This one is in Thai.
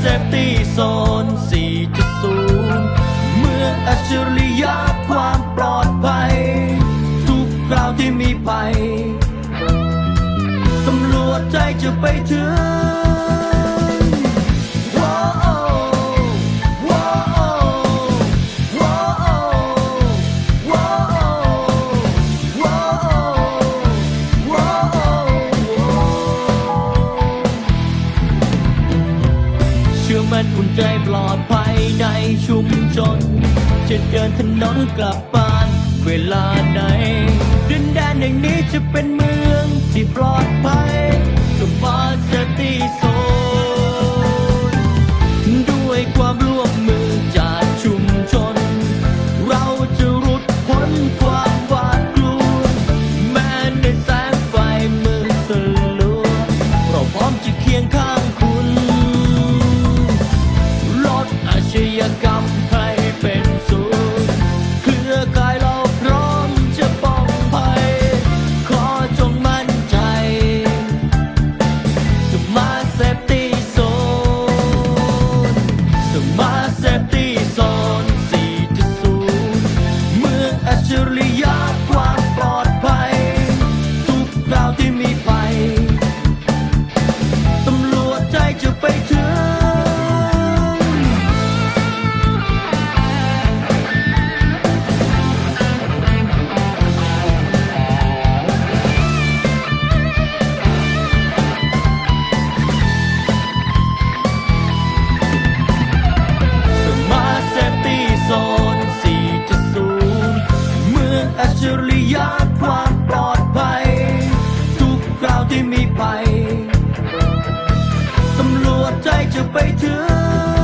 เซฟตี้โซน 4.0 เมื่ออัจฉริยะความปลอดภัย ทุกคราวที่มีภัย ตำรวจใจจะไปถึง ชื่อมันอุ่นใจปลอดภัยในชุมชน จะเดินถนนกลับบ้านเวลาไหนดินแดนแห่งนี้จะเป็นเมืองที่ปลอดภัยสมาร์ทตี้โซ จริยะความปลอดภัย ทุกคราวที่มีภัย ความปลอดภัย ทุกคราวที่มีภัยตำรวจใจจะไปถึง